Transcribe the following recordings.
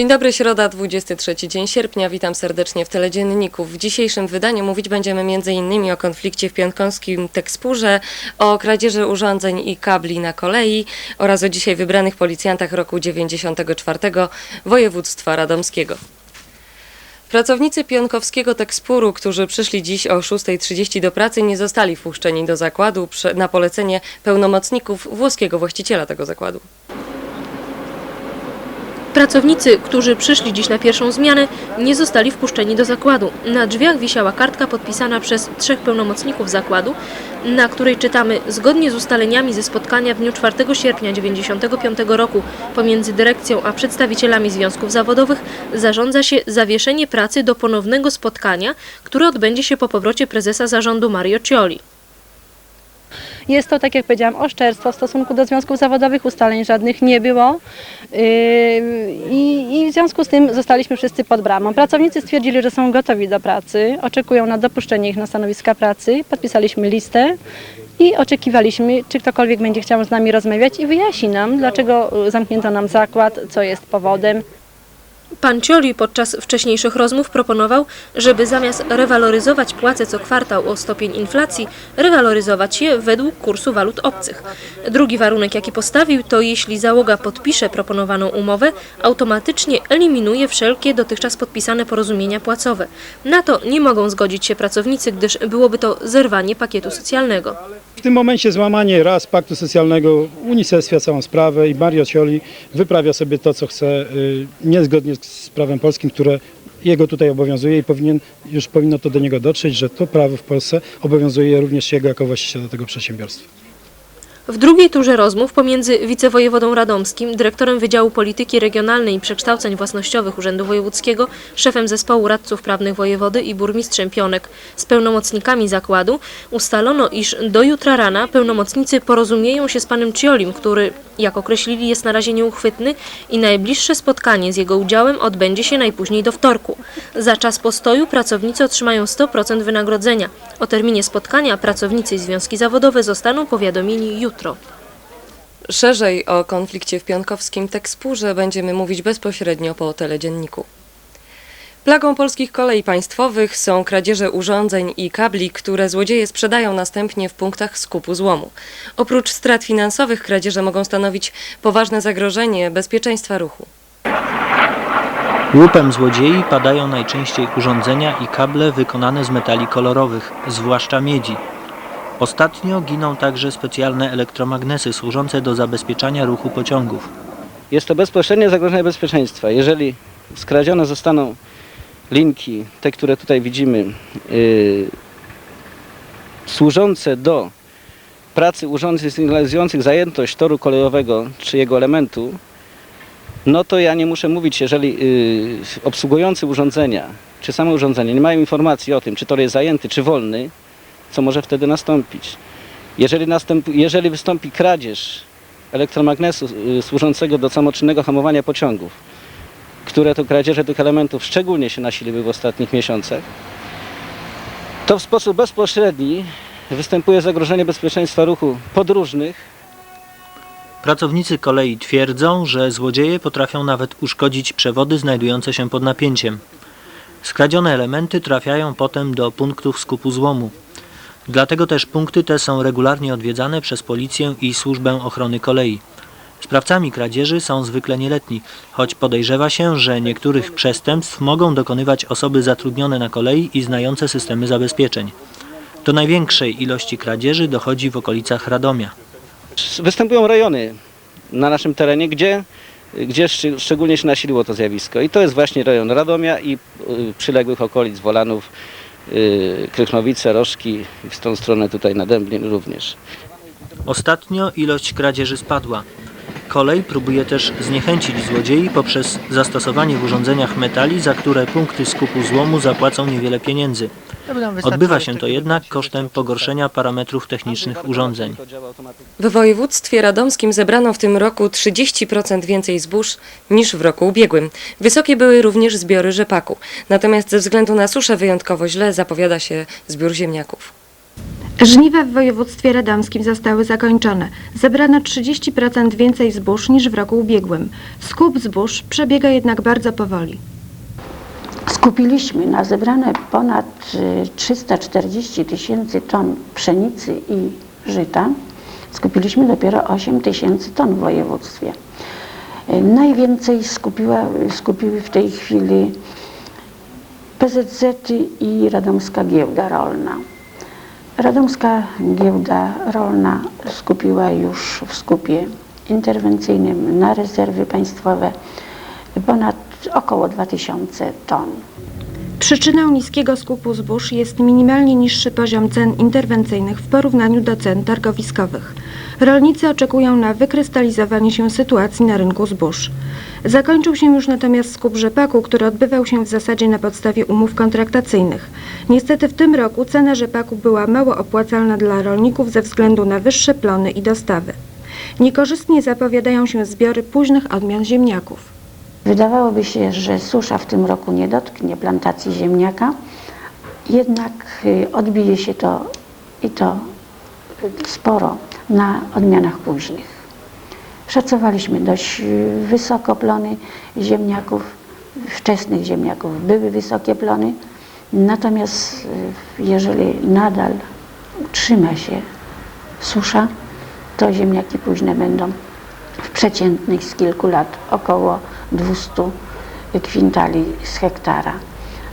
Dzień dobry, środa, 23 dzień sierpnia. Witam serdecznie w Teledzienniku. W dzisiejszym wydaniu mówić będziemy m.in. o konflikcie w piątkowskim Tekspurze, o kradzieży urządzeń i kabli na kolei oraz o dzisiaj wybranych policjantach roku 94 województwa radomskiego. Pracownicy pionkowskiego Tekspuru, którzy przyszli dziś o 6.30 do pracy, nie zostali wpuszczeni do zakładu na polecenie pełnomocników włoskiego właściciela tego zakładu. Pracownicy, którzy przyszli dziś na pierwszą zmianę, nie zostali wpuszczeni do zakładu. Na drzwiach wisiała kartka podpisana przez trzech pełnomocników zakładu, na której czytamy zgodnie z ustaleniami ze spotkania w dniu 4 sierpnia 1995 roku pomiędzy dyrekcją a przedstawicielami związków zawodowych zarządza się zawieszenie pracy do ponownego spotkania, które odbędzie się po powrocie prezesa zarządu Mario Cioli. Jest to, tak jak powiedziałam, oszczerstwo w stosunku do związków zawodowych, ustaleń żadnych nie było Yy, i, i w związku z tym zostaliśmy wszyscy pod bramą. Pracownicy stwierdzili, że są gotowi do pracy, oczekują na dopuszczenie ich na stanowiska pracy, podpisaliśmy listę i oczekiwaliśmy, czy ktokolwiek będzie chciał z nami rozmawiać i wyjaśni nam, dlaczego zamknięto nam zakład, co jest powodem. Pan Cioli podczas wcześniejszych rozmów proponował, żeby zamiast rewaloryzować płace co kwartał o stopień inflacji, rewaloryzować je według kursu walut obcych. Drugi warunek, jaki postawił, to jeśli załoga podpisze proponowaną umowę, automatycznie eliminuje wszelkie dotychczas podpisane porozumienia płacowe. Na to nie mogą zgodzić się pracownicy, gdyż byłoby to zerwanie pakietu socjalnego. W tym momencie złamanie raz paktu socjalnego unicestwia całą sprawę i Mario Cioli wyprawia sobie to, co chce, y, niezgodnie z prawem polskim, które jego tutaj obowiązuje i powinien, już powinno to do niego dotrzeć, że to prawo w Polsce obowiązuje również jego jako właściciela tego przedsiębiorstwa. W drugiej turze rozmów pomiędzy wicewojewodą radomskim, dyrektorem Wydziału Polityki Regionalnej i Przekształceń Własnościowych Urzędu Wojewódzkiego, szefem zespołu radców prawnych wojewody i burmistrzem Pionek z pełnomocnikami zakładu ustalono, iż do jutra rana pełnomocnicy porozumieją się z panem Ciolim, który, jak określili, jest na razie nieuchwytny i najbliższe spotkanie z jego udziałem odbędzie się najpóźniej do wtorku. Za czas postoju pracownicy otrzymają 100% wynagrodzenia. O terminie spotkania pracownicy i związki zawodowe zostaną powiadomieni jutro. Szerzej o konflikcie w pionkowskim Tekspurze będziemy mówić bezpośrednio po teledzienniku. Plagą polskich kolei państwowych są kradzieże urządzeń i kabli, które złodzieje sprzedają następnie w punktach skupu złomu. Oprócz strat finansowych kradzieże mogą stanowić poważne zagrożenie bezpieczeństwa ruchu. Łupem złodziei padają najczęściej urządzenia i kable wykonane z metali kolorowych, zwłaszcza miedzi. Ostatnio giną także specjalne elektromagnesy służące do zabezpieczania ruchu pociągów. Jest to bezpośrednie zagrożenie bezpieczeństwa. Jeżeli skradzione zostaną linki, te, które tutaj widzimy, yy, służące do pracy urządzeń sygnalizujących zajętość toru kolejowego czy jego elementu, no to ja nie muszę mówić, jeżeli yy, obsługujący urządzenia, czy same urządzenie nie mają informacji o tym, czy tor jest zajęty, czy wolny, co może wtedy nastąpić. Jeżeli, jeżeli wystąpi kradzież elektromagnesu y, służącego do samoczynnego hamowania pociągów, które to kradzieże tych elementów szczególnie się nasiliły w ostatnich miesiącach, to w sposób bezpośredni występuje zagrożenie bezpieczeństwa ruchu podróżnych, Pracownicy kolei twierdzą, że złodzieje potrafią nawet uszkodzić przewody znajdujące się pod napięciem. Skradzione elementy trafiają potem do punktów skupu złomu. Dlatego też punkty te są regularnie odwiedzane przez policję i służbę ochrony kolei. Sprawcami kradzieży są zwykle nieletni, choć podejrzewa się, że niektórych przestępstw mogą dokonywać osoby zatrudnione na kolei i znające systemy zabezpieczeń. Do największej ilości kradzieży dochodzi w okolicach Radomia. występują rejony na naszym terenie, gdzie, gdzie szcz- szczególnie się nasiliło to zjawisko. I to jest właśnie rejon Radomia i y, przyległych okolic Wolanów, Krychnowice, Rożki i w tą stronę tutaj na Dęblin również. Ostatnio ilość kradzieży spadła. Kolej próbuje też zniechęcić złodziei poprzez zastosowanie w urządzeniach metali, za które punkty skupu złomu zapłacą niewiele pieniędzy. Odbywa się to jednak kosztem pogorszenia parametrów technicznych urządzeń. W województwie radomskim zebrano w tym roku 30% więcej zbóż niż w roku ubiegłym. Wysokie były również zbiory rzepaku. Natomiast ze względu na suszę wyjątkowo źle zapowiada się zbiór ziemniaków. Żniwa w województwie radomskim zostały zakończone. Zebrano 30% więcej zbóż niż w roku ubiegłym. Skup zbóż przebiega jednak bardzo powoli. Skupiliśmy na zebrane ponad y, 340 tysięcy ton pszenicy i żyta. Skupiliśmy dopiero 8 tysięcy ton w województwie. Y, Najwięcej skupiła, skupiły w tej chwili PZZ i Radomska Giełda Rolna. Radomska Giełda Rolna skupiła już w skupie interwencyjnym na rezerwy państwowe ponad około 2000 ton. Przyczyną niskiego skupu zbóż jest minimalnie niższy poziom cen interwencyjnych w porównaniu do cen targowiskowych. Rolnicy oczekują na wykrystalizowanie się sytuacji na rynku zbóż. Zakończył się już natomiast skup rzepaku, który odbywał się w zasadzie na podstawie umów kontraktacyjnych. Niestety w tym roku cena rzepaku była mało opłacalna dla rolników ze względu na wyższe plony i dostawy. Niekorzystnie zapowiadają się zbiory późnych odmian ziemniaków. Wydawałoby się, że susza w tym roku nie dotknie plantacji ziemniaka, jednak y, odbije się to i to y, sporo na odmianach późnych. Szacowaliśmy dość wysoko plony ziemniaków, wczesnych ziemniaków. Były wysokie plony, natomiast y, jeżeli nadal utrzyma się susza, to ziemniaki późne będą w przeciętnych z kilku lat około 200 kwintali z hektara.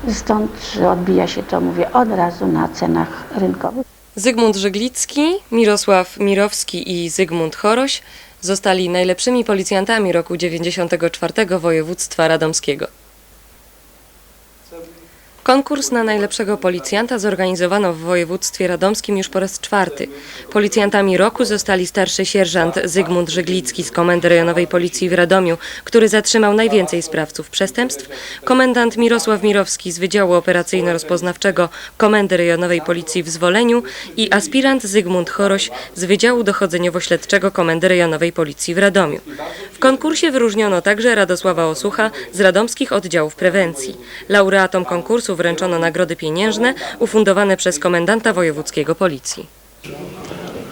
Stąd odbija się to, mówię, od razu na cenach rynkowych. Zygmunt Żeglicki, Mirosław Mirowski i Zygmunt Choroś zostali najlepszymi policjantami roku 94 województwa radomskiego. Konkurs na najlepszego policjanta zorganizowano w województwie radomskim już po raz czwarty. Policjantami roku zostali starszy sierżant Zygmunt Żeglicki z Komendy Rejonowej Policji w Radomiu, który zatrzymał najwięcej sprawców przestępstw, komendant Mirosław Mirowski z Wydziału Operacyjno-Rozpoznawczego Komendy Rejonowej Policji w Zwoleniu i aspirant Zygmunt Choroś z Wydziału Dochodzeniowo-Śledczego Komendy Rejonowej Policji w Radomiu. W konkursie wyróżniono także Radosława Osucha z radomskich oddziałów prewencji. Laureatom konkursu wręczono nagrody pieniężne ufundowane przez komendanta wojewódzkiego policji.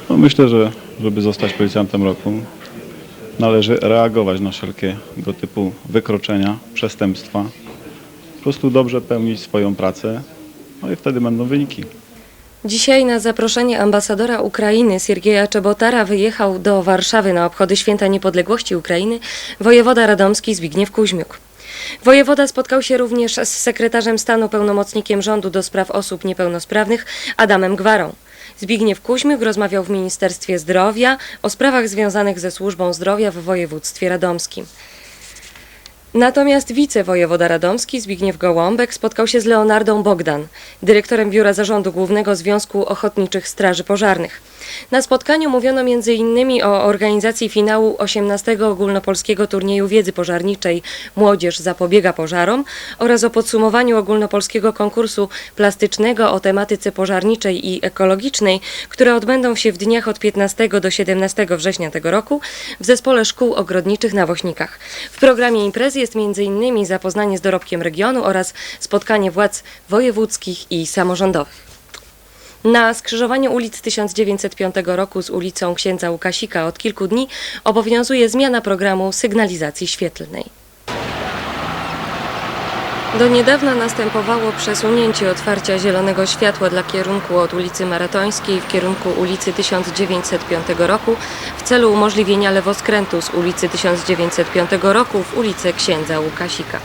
No myślę, że żeby zostać policjantem roku, należy reagować na wszelkiego typu wykroczenia, przestępstwa. Po prostu dobrze pełnić swoją pracę, no i wtedy będą wyniki. Dzisiaj na zaproszenie ambasadora Ukrainy Siergieja Czebotara wyjechał do Warszawy na obchody Święta Niepodległości Ukrainy wojewoda radomski Zbigniew Kuźmiuk. Wojewoda spotkał się również z sekretarzem stanu pełnomocnikiem rządu do spraw osób niepełnosprawnych Adamem Gwarą. Zbigniew Kuźmiuk rozmawiał w Ministerstwie Zdrowia o sprawach związanych ze służbą zdrowia w województwie radomskim. Natomiast wicewojewoda radomski Zbigniew Gołąbek spotkał się z Leonardą Bogdan, dyrektorem Biura Zarządu Głównego Związku Ochotniczych Straży Pożarnych. Na spotkaniu mówiono m.in. o organizacji finału 18 ogólnopolskiego turnieju wiedzy pożarniczej Młodzież zapobiega pożarom oraz o podsumowaniu ogólnopolskiego konkursu plastycznego o tematyce pożarniczej i ekologicznej, które odbędą się w dniach od 15 do 17 września tego roku w Zespole Szkół Ogrodniczych na Wośnikach. W programie imprezy jest m.in. zapoznanie z dorobkiem regionu oraz spotkanie władz wojewódzkich i samorządowych. Na skrzyżowaniu ulic 1905 roku z ulicą księdza Łukasika od kilku dni obowiązuje zmiana programu sygnalizacji świetlnej. Do niedawna następowało przesunięcie otwarcia zielonego światła dla kierunku od ulicy Maratońskiej w kierunku ulicy 1905 roku w celu umożliwienia lewoskrętu z ulicy 1905 roku w ulicę księdza Łukasika.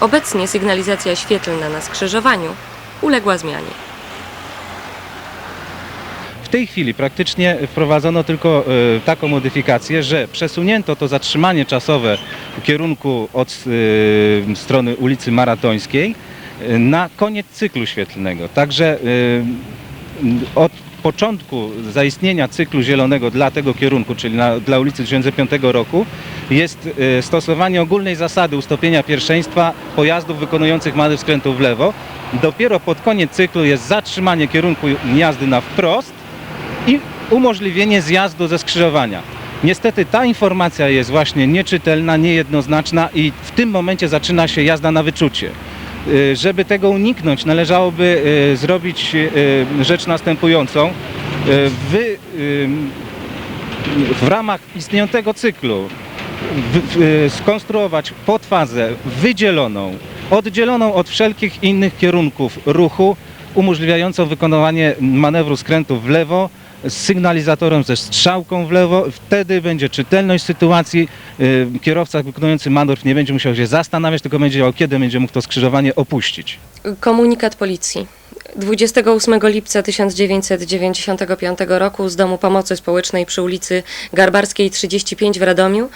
Obecnie sygnalizacja świetlna na skrzyżowaniu uległa zmianie. W tej chwili praktycznie wprowadzono tylko e, taką modyfikację, że przesunięto to zatrzymanie czasowe w kierunku od e, strony ulicy Maratońskiej e, na koniec cyklu świetlnego. Także od początku zaistnienia cyklu zielonego dla tego kierunku, czyli na, dla ulicy 2005 roku, jest e, stosowanie ogólnej zasady ustąpienia pierwszeństwa pojazdów wykonujących manewr skrętu w lewo. Dopiero pod koniec cyklu jest zatrzymanie kierunku jazdy na wprost i umożliwienie zjazdu ze skrzyżowania. Niestety ta informacja jest właśnie nieczytelna, niejednoznaczna i w tym momencie zaczyna się jazda na wyczucie. Y, Żeby tego uniknąć, należałoby y, zrobić y, rzecz następującą. Wy, w ramach istniejącego cyklu skonstruować podfazę wydzieloną, oddzieloną od wszelkich innych kierunków ruchu, umożliwiającą wykonywanie manewru skrętu w lewo z sygnalizatorem ze strzałką w lewo. Wtedy będzie czytelność sytuacji. Y, Kierowca wykonujący manewr nie będzie musiał się zastanawiać, tylko będzie wiedział, kiedy będzie mógł to skrzyżowanie opuścić. Komunikat policji. 28 lipca 1995 roku z Domu Pomocy Społecznej przy ulicy Garbarskiej 35 w Radomiu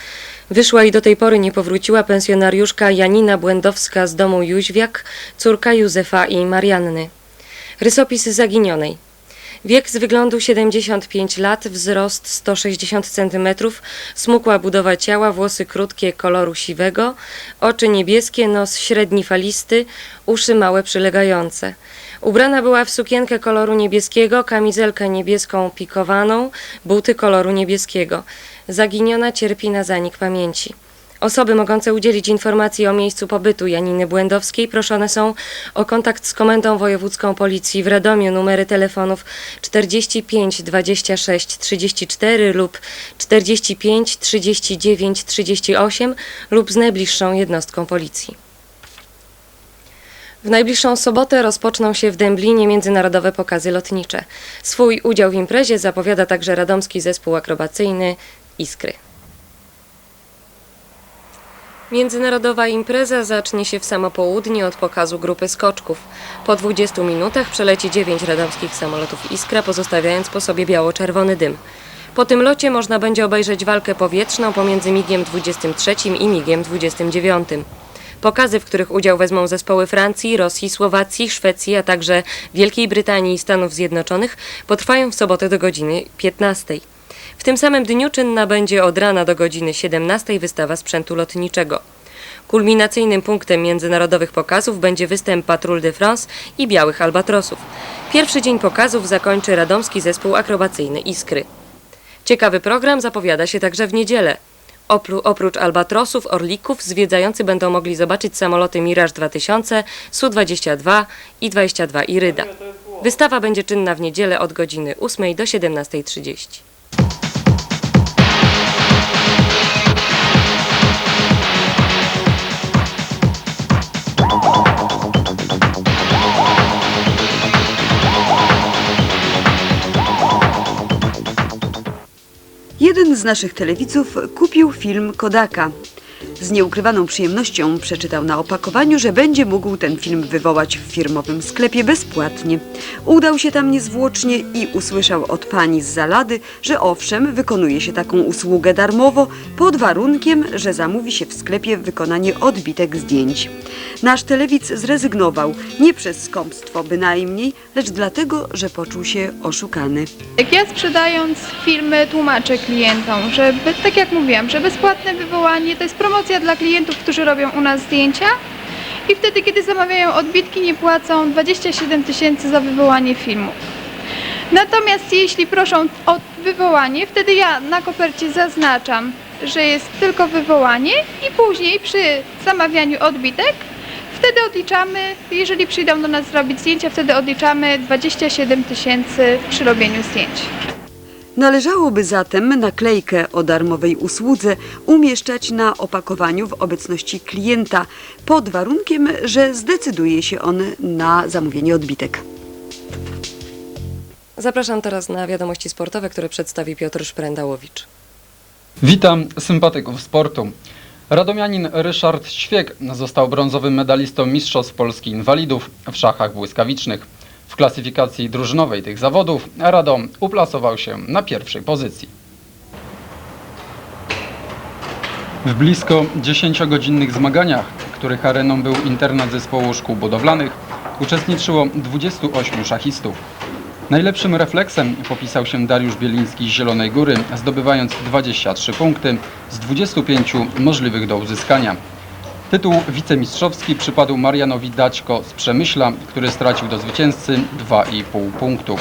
wyszła i do tej pory nie powróciła pensjonariuszka Janina Błędowska z domu Jóźwiak, córka Józefa i Marianny. Rysopis zaginionej. Wiek z wyglądu 75 lat, wzrost 160 cm, smukła budowa ciała, włosy krótkie koloru siwego, oczy niebieskie, nos średni falisty, uszy małe przylegające. Ubrana była w sukienkę koloru niebieskiego, kamizelkę niebieską pikowaną, buty koloru niebieskiego. Zaginiona cierpi na zanik pamięci. Osoby mogące udzielić informacji o miejscu pobytu Janiny Błędowskiej proszone są o kontakt z Komendą Wojewódzką Policji w Radomiu. Numery telefonów 45 26 34 lub 45 39 38 lub z najbliższą jednostką policji. W najbliższą sobotę rozpoczną się w Dęblinie międzynarodowe pokazy lotnicze. Swój udział w imprezie zapowiada także radomski zespół akrobacyjny Iskry. Międzynarodowa impreza zacznie się w samo południe od pokazu grupy skoczków. Po 20 minutach przeleci 9 radomskich samolotów Iskra, pozostawiając po sobie biało-czerwony dym. Po tym locie można będzie obejrzeć walkę powietrzną pomiędzy MiGiem 23 i MiGiem 29. Pokazy, w których udział wezmą zespoły Francji, Rosji, Słowacji, Szwecji, a także Wielkiej Brytanii i Stanów Zjednoczonych, potrwają w sobotę do godziny 15. W tym samym dniu czynna będzie od rana do godziny 17 wystawa sprzętu lotniczego. Kulminacyjnym punktem międzynarodowych pokazów będzie występ Patrol de France i Białych Albatrosów. Pierwszy dzień pokazów zakończy radomski zespół akrobacyjny Iskry. Ciekawy program zapowiada się także w niedzielę. Oprócz Albatrosów, Orlików, zwiedzający będą mogli zobaczyć samoloty Mirage 2000, Su-22 i 22 Iryda. Wystawa będzie czynna w niedzielę od godziny 8 do 17.30. Jeden z naszych telewidzów kupił film Kodaka. Z nieukrywaną przyjemnością przeczytał na opakowaniu, że będzie mógł ten film wywołać w firmowym sklepie bezpłatnie. Udał się tam niezwłocznie i usłyszał od pani z zalady, że owszem, wykonuje się taką usługę darmowo, pod warunkiem, że zamówi się w sklepie wykonanie odbitek zdjęć. Nasz telewiz zrezygnował, nie przez skąpstwo bynajmniej, lecz dlatego, że poczuł się oszukany. Jak ja sprzedając filmy tłumaczę klientom, że tak jak mówiłam, że bezpłatne wywołanie to jest promocja dla klientów, którzy robią u nas zdjęcia i wtedy, kiedy zamawiają odbitki, nie płacą 27 tysięcy za wywołanie filmu. Natomiast jeśli proszą o wywołanie, wtedy ja na kopercie zaznaczam, że jest tylko wywołanie i później przy zamawianiu odbitek wtedy odliczamy, jeżeli przyjdą do nas zrobić zdjęcia, wtedy odliczamy 27 tysięcy przy robieniu zdjęć. Należałoby zatem naklejkę o darmowej usłudze umieszczać na opakowaniu w obecności klienta, pod warunkiem, że zdecyduje się on na zamówienie odbitek. Zapraszam teraz na wiadomości sportowe, które przedstawi Piotr Szprendałowicz. Witam sympatyków sportu. Radomianin Ryszard Ćwiek został brązowym medalistą Mistrzostw Polski Inwalidów w szachach błyskawicznych. W klasyfikacji drużynowej tych zawodów Radom uplasował się na pierwszej pozycji. W blisko 10-godzinnych zmaganiach, których areną był internat zespołu szkół budowlanych, uczestniczyło 28 szachistów. Najlepszym refleksem popisał się Dariusz Bieliński z Zielonej Góry, zdobywając 23 punkty z 25 możliwych do uzyskania. Tytuł wicemistrzowski przypadł Marianowi Daćko z Przemyśla, który stracił do zwycięzcy 2,5 punktu.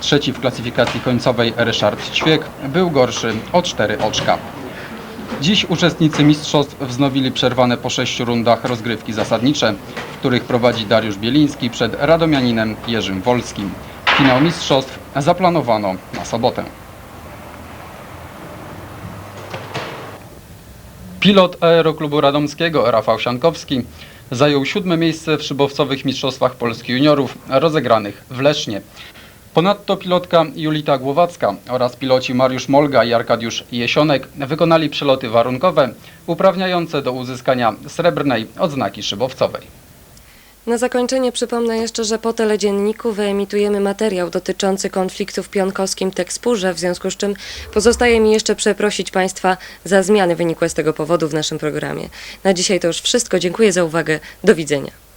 Trzeci w klasyfikacji końcowej Ryszard Ćwiek był gorszy o 4 oczka. Dziś uczestnicy mistrzostw wznowili przerwane po sześciu rundach rozgrywki zasadnicze. W których prowadzi Dariusz Bieliński przed radomianinem Jerzym Wolskim. Finał mistrzostw zaplanowano na sobotę. Pilot Aeroklubu Radomskiego Rafał Siankowski zajął siódme miejsce w szybowcowych mistrzostwach Polski juniorów rozegranych w Lesznie. Ponadto pilotka Julita Głowacka oraz piloci Mariusz Molga i Arkadiusz Jesionek wykonali przeloty warunkowe uprawniające do uzyskania srebrnej odznaki szybowcowej. Na zakończenie przypomnę jeszcze, że po teledzienniku wyemitujemy materiał dotyczący konfliktu w pionkowskim Tekspurze, w związku z czym pozostaje mi jeszcze przeprosić Państwa za zmiany wynikłe z tego powodu w naszym programie. Na dzisiaj to już wszystko. Dziękuję za uwagę. Do widzenia.